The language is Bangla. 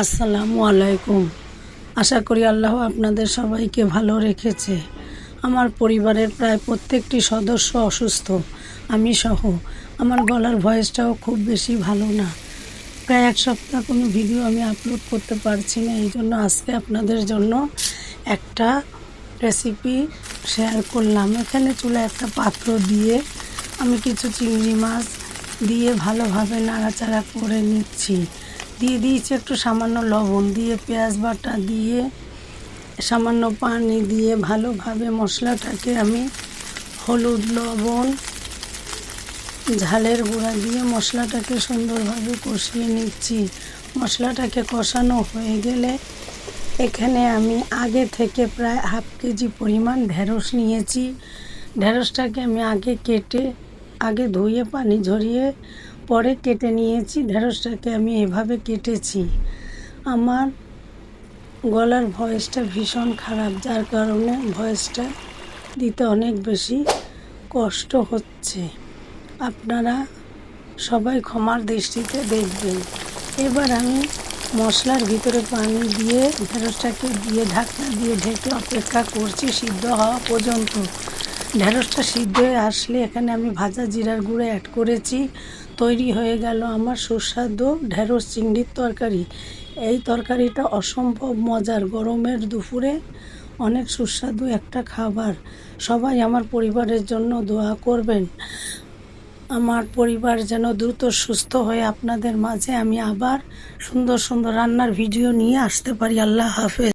আসসালামু আলাইকুম। আশা করি আল্লাহ আপনাদের সবাইকে ভালো রেখেছে। আমার পরিবারের প্রায় প্রত্যেকটি সদস্য অসুস্থ, আমি সহ। আমার গলার ভয়েসটাও খুব বেশি ভালো না। প্রায় এক সপ্তাহ কোনো ভিডিও আমি আপলোড করতে পারছি না, এই জন্য আজকে আপনাদের জন্য একটা রেসিপি শেয়ার করলাম। এখানে চুলা একটা পাত্র দিয়ে আমি কিছু চিংড়ি মাছ দিয়ে ভালোভাবে নাড়াচাড়া করে নিচ্ছি। দিয়ে দিয়েছি একটু সামান্য লবণ দিয়ে, পেঁয়াজ বাটা দিয়ে, সামান্য পানি দিয়ে ভালোভাবে মশলাটাকে আমি হলুদ লবণ, ঝালের গুঁড়া দিয়ে মশলাটাকে সুন্দরভাবে কষিয়ে নিচ্ছি। মশলাটাকে কষানো হয়ে গেলে এখানে আমি আগে থেকে প্রায় হাফ কেজি পরিমাণ ঢেঁড়স নিয়েছি। ঢেঁড়সটাকে আমি আগে কেটে, আগে ধুয়ে, পানি ঝরিয়ে পরে কেটে নিয়েছি, ঢেঁড়সটাকে আমি এভাবে কেটেছি। আমার গলার ভয়েসটা ভীষণ খারাপ, যার কারণে ভয়েসটা দিতে অনেক বেশি কষ্ট হচ্ছে। আপনারা সবাই ক্ষমার দৃষ্টিতে দেখবেন। এবার আমি মশলার ভিতরে পানি দিয়ে ঢেঁড়সটাকে দিয়ে ঢাকনা দিয়ে ঢেকে অপেক্ষা করছি সিদ্ধ হওয়া পর্যন্ত। ঢেঁড়সটা সিদ্ধ হয়ে আসলে এখানে আমি ভাজা জিরার গুঁড়ো অ্যাড করেছি। তৈরি হয়ে গেল আমার সুস্বাদু ঢেঁড়স চিংড়ির তরকারি। এই তরকারিটা অসম্ভব মজার। গরমের দুপুরে অনেক সুস্বাদু একটা খাবার। সবাই আমার পরিবারের জন্য দোয়া করবেন। আমার পরিবার যেন দ্রুত সুস্থ হয়ে আপনাদের মাঝে আমি আবার সুন্দর সুন্দর রান্নার ভিডিও নিয়ে আসতে পারি। আল্লাহ হাফেজ।